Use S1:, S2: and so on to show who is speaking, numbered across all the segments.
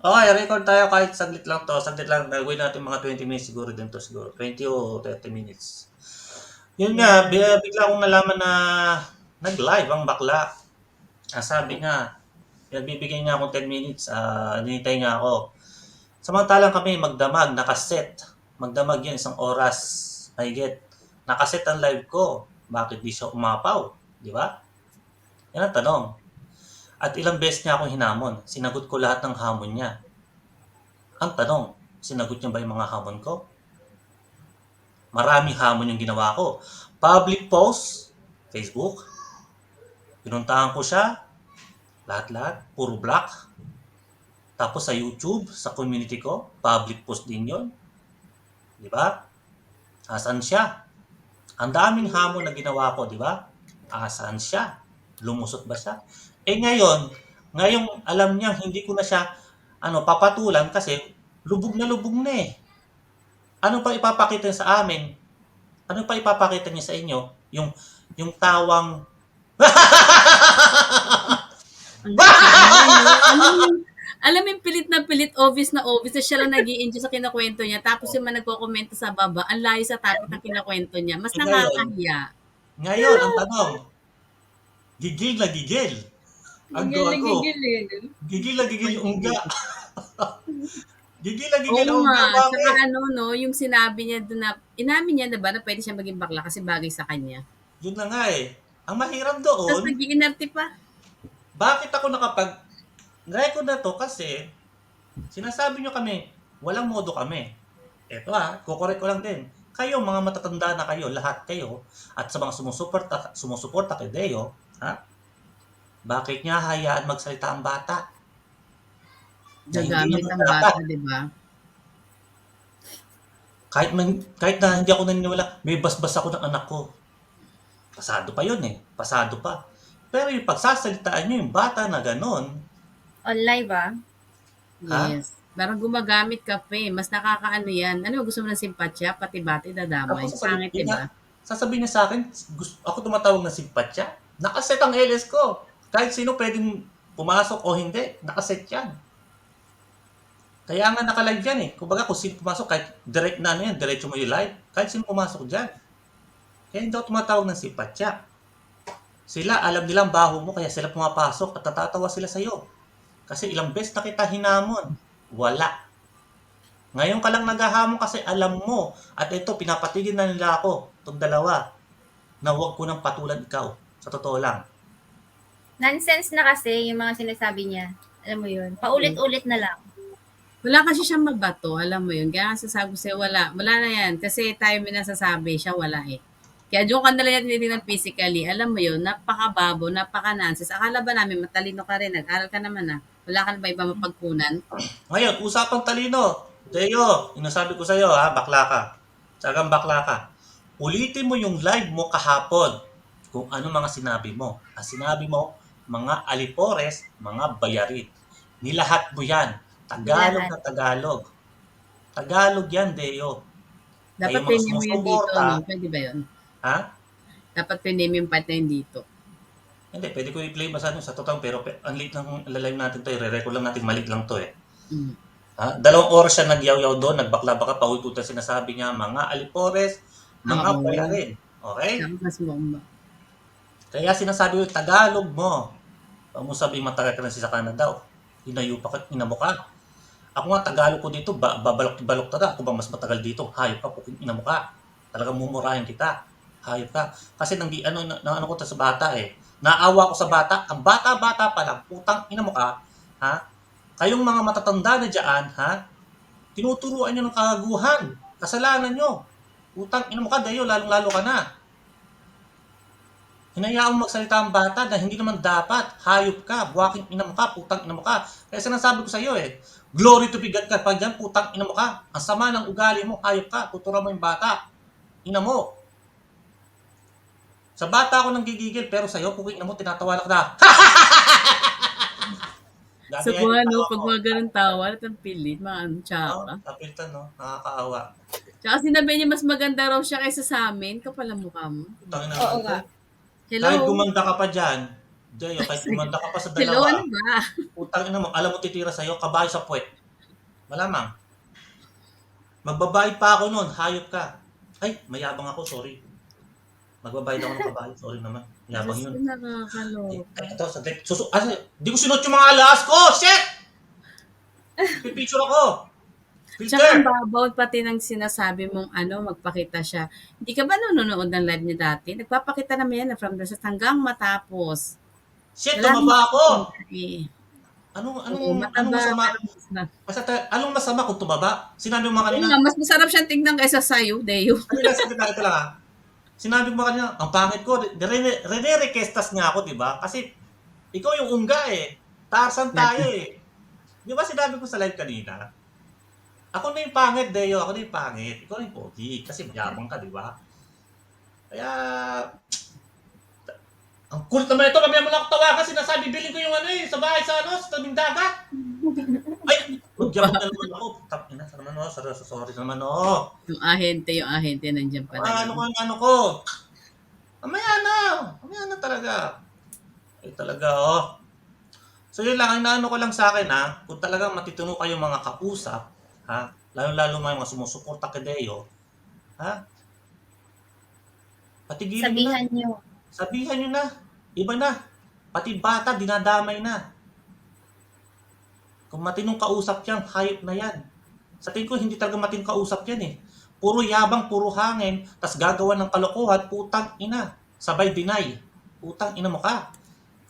S1: Okay, record tayo kahit saglit lang to. Saglit lang. Gagawin natin mga 20 minutes siguro din to siguro. 20 o 30 minutes. Yun nga, bi- bigla kong nalaman na nag-live ang bakla. Ah, sabi nga, nagbibigay nga akong 10 minutes. Ah, ninitay nga ako. Samantalang kami magdamag, nakaset. Magdamag yun isang oras. I get. Nakaset ang live ko. Bakit di siya umapaw? Di ba? Yan ang tanong. At ilang beses niya akong hinamon. Sinagot ko lahat ng hamon niya. Ang tanong, sinagot niya ba yung mga hamon ko? Maraming hamon yung ginawa ko. Public post, Facebook. Pinuntahan ko siya. Lahat-lahat. Puro black. Tapos sa YouTube, sa community ko, public post din yon. Di ba? Asan siya? Ang daming hamon na ginawa ko, di ba? Asan siya? Lumusot ba siya? Eh ngayon, ngayong alam niya hindi ko na siya ano papatulan kasi lubog na lubog na eh. Ano pa ipapakita niya sa amin? Ano pa ipapakita niya sa inyo? Yung yung tawang
S2: alam mo, alam mo yung pilit na pilit, obvious na obvious na siya lang nag enjoy sa kinakwento niya. Tapos yung mga nagko-komento sa baba, ang layo sa topic ng kinakwento niya. Mas
S1: Ngayon.
S2: nakakahiya.
S1: ngayon ang tanong. Gigil na gigil. Ang gawa ko. Gigil na gigil yung unga. gigil na gigil
S2: Oo
S1: yung unga.
S2: nga. Saka ano, no, yung sinabi niya doon na, inamin niya na ba na pwede siya maging bakla kasi bagay sa kanya.
S1: Yun na nga eh. Ang mahirap
S2: Tapos
S1: doon,
S2: nag-iinarte pa.
S1: Bakit ako nakapag record na to kasi sinasabi nyo kami, walang modo kami. Eto ah, kukorek ko lang din. Kayo, mga matatanda na kayo, lahat kayo, at sa mga sumusuporta, sumusuporta kay Deo, ha? Bakit niya hayaan magsalita ang bata? Na hindi
S2: ang
S1: dapat.
S2: bata, di ba?
S1: Kahit, man, kahit na hindi ako naniniwala, may basbas ako ng anak ko. Pasado pa yun eh. Pasado pa. Pero yung pagsasalitaan nyo yung bata na ganon,
S3: On live ah.
S1: Ha?
S2: Yes. Parang gumagamit ka pa eh. Mas nakakaano yan. Ano gusto mo ng simpatya? Pati bati dadamay.
S1: Ako sa
S2: Pangit,
S1: yun
S2: di
S1: nga,
S2: ba?
S1: Sasabihin niya sa akin, gusto, ako tumatawag na simpatya. Nakaset ang LS ko. Kahit sino pwedeng pumasok o hindi, nakaset yan. Kaya nga nakalive yan eh. Kumbaga kung sino pumasok, kahit direct na ano yan, diretso mo yung live, kahit sino pumasok dyan. Kaya hindi ako tumatawag ng simpatya. Sila, alam nilang baho mo, kaya sila pumapasok at natatawa sila sa'yo. Kasi ilang beses na kita hinamon. Wala. Ngayon ka lang naghahamon kasi alam mo. At ito, pinapatigil na nila ako, itong dalawa, na huwag ko nang patulan ikaw. Sa totoo lang.
S3: Nonsense na kasi yung mga sinasabi niya. Alam mo yun. Paulit-ulit na lang.
S2: Wala kasi siyang mabato, alam mo yun. Kaya nga sasabi ko sa'yo, wala. Wala na yan. Kasi tayo may nasasabi, siya wala eh. Kaya doon ka nila tinitingnan physically, alam mo yun, napakababo, napaka-nonsense. Akala ba namin matalino ka rin, nag-aral ka naman ah. Wala ka na ba iba mapagkunan?
S1: Ngayon, usapang talino. Teo, inasabi ko sa'yo ha, bakla ka. Sagang bakla ka. Ulitin mo yung live mo kahapon kung ano mga sinabi mo. Ang sinabi mo, mga alipores, mga bayarin. Nilahat mo yan. Tagalog
S3: Nilahat.
S1: na Tagalog. Tagalog yan, Deo.
S2: Dapat mo yun dito, no? Pwede ba yun?
S1: Ha?
S2: Dapat yung part na dito.
S1: Hindi, pwede ko i-play masyado sa totoo, pero pe- ang late ng live natin to, i-record lang natin, maliit lang to eh.
S2: Mm.
S1: Ha? Dalawang oras siya nagyaw-yaw doon, nagbakla-baka, paulit-ulit sinasabi niya, mga alipores, mga
S2: Oo.
S1: bayarin. Okay?
S2: Tapos mo,
S1: Kaya sinasabi ko, Tagalog mo. Huwag mo sabihin matagal ka na sa Canada. oh. Inayo pa inamo ka. Ako nga, Tagalog ko dito, ba, babalok-balok tada. Ako ba mas matagal dito? Hayop ka, puking inamo ka. Talagang mumurahin kita. Hayop ka. Kasi nang ano, na, na- ano ko sa bata eh. Naawa ko sa bata. Ang bata-bata pa lang, putang inamo ka. Ha? Kayong mga matatanda na dyan, ha? Tinuturuan nyo ng kagaguhan. Kasalanan nyo. Putang inamo ka, dayo, lalong-lalo ka na. Hinayaan mo magsalita ang bata na hindi naman dapat. Hayop ka, buwaking ina mo ka, putang ina mo ka. Kaya sinasabi ko sa iyo eh, glory to be God ka pa dyan, putang ina mo ka. Ang sama ng ugali mo, hayop ka, tutura mo yung bata. Ina mo. Sa bata ako nang gigigil, pero sa iyo, puking ina mo, tinatawa ka na. Dati
S2: Sa
S1: yan,
S2: buwan, no,
S1: tawa
S2: pag mga ganun tawa, at ang pilit, mga ano,
S1: Oh,
S2: tsaka.
S1: kapilitan, no? Nakakaawa.
S2: Tsaka sinabi niya, mas maganda raw siya kaysa sa amin. Kapal ang mukha mo.
S1: Putang ina
S3: Oo
S1: mo.
S3: Nga.
S1: Kahit
S2: Hello?
S1: gumanda ka pa dyan, Deo, kahit kumanda ka pa sa
S2: Hello,
S1: dalawa,
S2: ano ba?
S1: utang ina mo, alam mo titira sa'yo, kabayo sa puwet. Malamang. Magbabayad pa ako noon, hayop ka. Ay, mayabang ako, sorry. Magbabayad ako ng kabayo, sorry naman. Mayabang
S2: Diyos
S1: yun.
S2: ko, nakakaloka.
S1: Ay, ito, sa Susu, ah, di ko sinot yung mga alas ko! Shit! Pipicture ako!
S2: Tsaka ang
S1: Filter!
S2: babaw pati ng sinasabi mong ano, magpakita siya. Hindi ka ba nanonood ng live niya dati? Nagpapakita naman yan from the start hanggang matapos.
S1: Shit,
S2: Wala
S1: tumaba ako!
S2: Eh,
S1: Anong,
S2: Oo,
S1: anong,
S2: mataba.
S1: anong masama?
S2: na.
S1: Basta, ta- anong masama kung tumaba? Sinabi mo
S2: Oo
S1: kanina,
S2: nga, mas masarap siyang tignan kaysa sa'yo, Deo.
S1: Lang, sabi ito lang ah. Sinabi mo kanina, ang pangit ko, rene- rene-requestas nga ako, di ba? Kasi, ikaw yung unga eh. Tarsan tayo eh. Di ba sinabi ko sa live kanina? Ako na yung pangit, Deo. Ako na yung pangit. Ikaw na yung pogi. Kasi mayabang ka, di ba? Kaya, ang kulit naman ito. Mamaya mo lang ako tawagan. Sinasabi, bilhin ko yung ano eh, sa bahay sa ano, sa tabing dagat. Ay, magyabang na naman ako. Tap, ina, sa naman oh. Sorry, sorry naman oh.
S2: Yung ahente, yung ahente nandyan pala.
S1: Ah, ano ko, ano ko. Mamaya na. Mamaya na talaga. Ay talaga, oh. So yun lang, ang naano ko lang sa akin ha, kung talagang matituno kayo mga kausap, ha, lalo-lalo mga mga sumusuporta kay Deo, ha, patigilin nyo na.
S3: Sabihan nyo.
S1: Sabihan nyo na. Iba na. Pati bata, dinadamay na. Kung matinong kausap yan, hayop na yan. Sa tingin ko, hindi talaga matinong kausap yan eh. Puro yabang, puro hangin, tas gagawa ng kalokohan, putang ina. Sabay deny. Putang ina mo ka.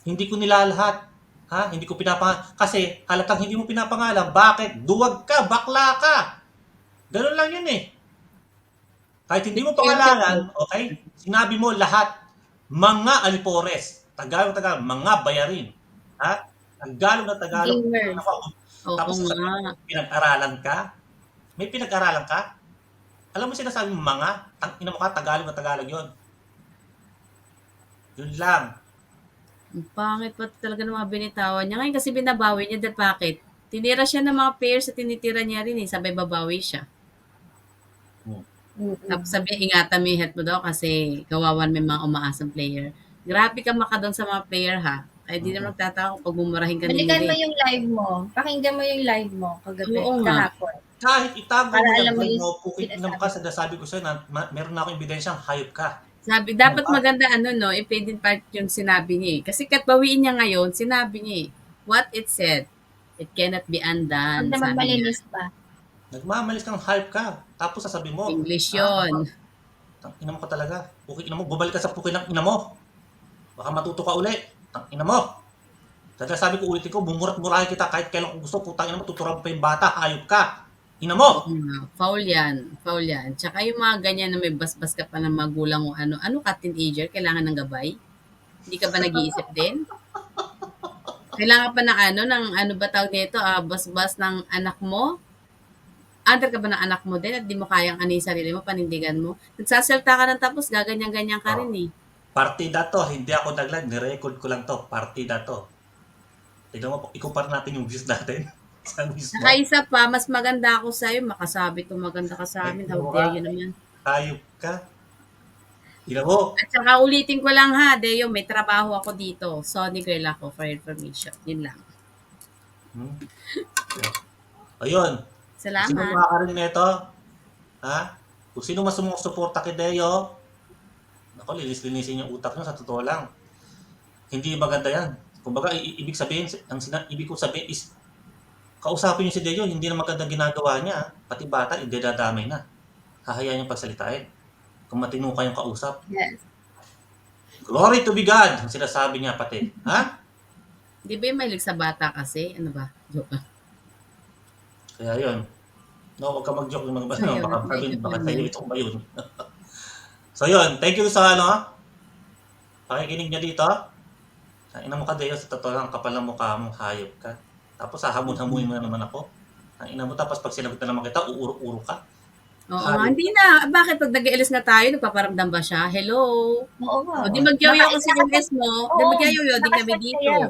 S1: Hindi ko nilalahat. Ha? Hindi ko pinapangalan. Kasi halatang hindi mo pinapangalan. Bakit? Duwag ka, bakla ka. Ganun lang yun eh. Kahit hindi mo pangalanan, okay? Sinabi mo lahat, mga alipores. Tagalog, Tagalog, mga bayarin. Ha? Tagalog na Tagalog. Ako,
S2: Oo
S1: tapos
S2: nga.
S1: pinag-aralan ka? May pinag-aralan ka? Alam mo sinasabi mga? Ang ina mo ka, Tagalog na Tagalog yun. Yun lang.
S2: Ang pangit pa talaga ng mga binitawan niya. Ngayon kasi binabawi niya dahil bakit? Tinira siya ng mga players at tinitira niya rin eh. Sabay babawi siya.
S3: Mm-mm.
S2: Tapos sabi, ingatan mo yung health mo daw kasi kawawan may mga umaasang player. Grabe ka maka doon sa mga player ha. Ay di naman nagtataka kung pag bumurahin ka
S3: Balikan mo
S2: nila.
S3: yung live mo. Pakinggan mo yung live mo kagabi,
S2: Oo nga.
S3: kahapon.
S1: Kahit itago mo yung
S3: mo yung
S1: na
S3: sinasabi.
S1: ka, sinasabi ko sa'yo na ma- meron na akong ebidensyang hayop ka.
S2: Sabi, dapat
S1: Ano
S2: maganda ano no, in part yung sinabi niya eh. Kasi kat bawiin niya ngayon, sinabi niya eh. What it said, it cannot be undone.
S3: Huwag naman
S2: Sabi niya.
S3: malinis pa.
S1: Nagmamalis kang hayop ka. Tapos sasabi mo,
S2: English yun.
S1: Tang ina mo ka talaga. Puki ina mo, bumalik ka sa puki ng ina mo. Baka matuto ka uli. Tang ina mo. Dahil sabi ko ulitin ko, bumurat-murahin kita kahit kailan kung gusto, putang ina mo, tuturan pa yung bata, hayop ka. Ina mo.
S2: Mm, foul yan. Foul yan. Tsaka yung mga ganyan na may basbas ka pa ng magulang o ano. Ano ka, teenager? Kailangan ng gabay? Hindi ka ba nag-iisip din? Kailangan pa ng ano, ng ano ba tawag nito, ah, basbas ng anak mo? Under ka ba ng anak mo din at di mo kayang ano yung sarili mo, panindigan mo? Nagsasalta ka ng tapos, gaganyan-ganyan ka rin eh.
S1: Partida to, hindi ako naglag, nirecord ko lang to. Partida to. Tignan mo, ikumpara natin yung views natin. sa mismo.
S2: Pa, mas maganda ako sa'yo, makasabi kung maganda ka sa amin. How dare you naman.
S1: Hayop ka. Ina mo.
S2: At saka ulitin ko lang ha, Deo, may trabaho ako dito. Sony girl ako for information. Yun lang.
S1: Hmm? Ayun. Sino
S2: Salamat.
S1: makakarinig nito? Ha? Kung sino mas sumusuporta kay Deo, ako, linis-linisin yung utak nyo sa totoo lang. Hindi maganda yan. Kumbaga, ibig sabihin, ang sina- ibig ko sabihin is, kausapin nyo si Deo, hindi na maganda ginagawa niya. Pati bata, hindi dadamay na. Hahayaan yung pagsalitain. Kung matino kayong kausap.
S3: Yes.
S1: Glory to be God! Ang sinasabi niya pati. Ha?
S2: Di ba yung mahilig sa bata kasi? Ano ba? Joke.
S1: Kaya yun. No, huwag ka mag-joke ng mga bata.
S2: Ayun,
S1: Baka sabihin, baka sa'yo itong ba yun? so yun, thank you sa ano, pakikinig niya dito. Ina mo ka, Deo, sa totoo lang, kapal ng mukha mo, hayop ka. Tapos hahamon-hamuin mo na naman ako. Ang ina mo, tapos pag sinagot na naman kita, uuro-uro ka.
S2: Oo, nga, hindi na. Bakit pag nag-LS na tayo, nagpaparamdam ba siya? Hello?
S3: Oo nga.
S2: O, di magyaw-yaw
S3: Naka-
S2: kasi yung LS mo. Di
S3: Oo,
S2: magyaw-yaw din kami
S3: nakaset
S2: dito.
S3: kayo.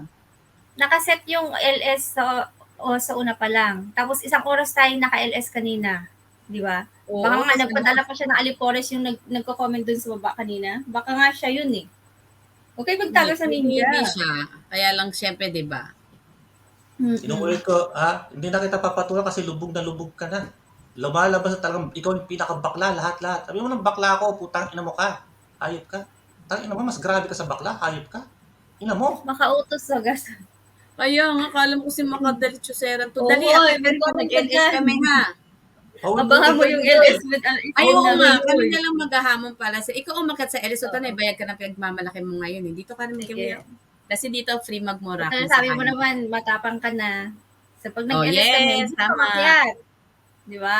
S3: Nakaset yung LS sa o sa una pa lang. Tapos isang oras tayo naka-LS kanina. Di ba?
S2: Oo,
S3: Baka nga
S2: kasi-
S3: nagpadala pa siya ng Alipores yung nag, nagko-comment dun sa baba kanina. Baka nga siya yun eh. Huwag kayo magtago sa
S2: Hindi
S3: ninja.
S2: siya. Kaya lang, syempre, di ba?
S3: Mm-mm.
S1: Inuulit ko, ha? Hindi na kita papatulan kasi lubog na lubog ka na. Lumalabas na talagang ikaw yung pinakabakla, lahat-lahat. Sabi mo ng bakla ako, putang ina mo ka. Hayop ka. Tang ina mo, mas grabe ka sa bakla, hayop ka. Ina mo.
S3: Makautos sa gas.
S2: Kaya nga, akala mo kasi makadalit yung seran to.
S3: Oo,
S2: Dali,
S3: eh,
S2: at
S3: may
S2: nag-LS kami ha.
S1: Oh,
S3: Abangan mo yung LS with uh,
S2: nga,
S3: na
S2: kami na lang maghahamon pala. Sa, ikaw umakat sa LS, o tanay, bayad ka ng pinagmamalaki mo ngayon. Eh. Dito ka naman kami.
S3: Sige.
S2: Kasi dito free magmura.
S3: Kasi
S2: kung
S3: sabi mo
S2: sakali.
S3: naman, matapang ka na. Sa pag
S2: Oh,
S3: nag-LS
S2: yes,
S3: kami, hindi ka makyat. Di ba?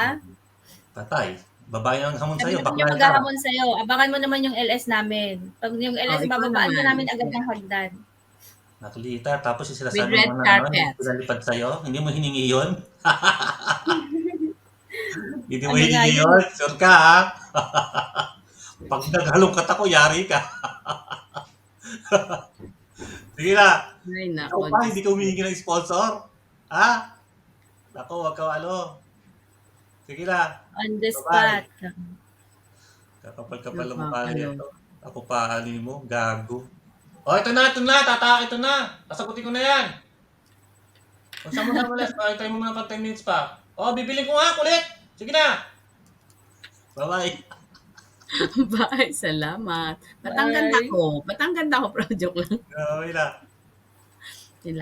S1: Patay. Babae ang hamon
S3: Sabi
S1: sa'yo,
S3: naman yung
S1: ka.
S3: maghahamon sa'yo. Abangan mo naman yung LS namin. Pag yung LS,
S2: Oh,
S3: bababaan ka
S2: naman.
S3: namin agad ng hagdan.
S1: Nakulita, tapos yung sinasabi mo na
S2: carpet.
S1: ano, pinalipad sa'yo, hindi mo hiningi yun? hindi mo
S3: Ano
S1: hiningi
S3: yun?
S1: yun? Sure ka, ha? Pag naghalongkat ako, yari ka. Sige na.
S2: Ay,
S1: Ikaw
S2: nako.
S1: pa, hindi ka humihingi ng sponsor. Ha? Nako, wag ka ano. Sige na.
S3: On the spot.
S1: Kakapal-kapal ang mukha nito. Ako pa, ano mo, gago. Oh, ito na, ito na, tata, ito na. Sasagutin ko na yan. Kung saan mo na malas, pakintay mo muna pa 10 minutes pa. Oh, bibili ko nga, kulit. Sige na. Bye-bye.
S2: Bye, salamat. Ba't ang ganda
S3: Bye.
S2: ko? Ba't ang ganda ko? Pro joke lang.
S1: Okay na.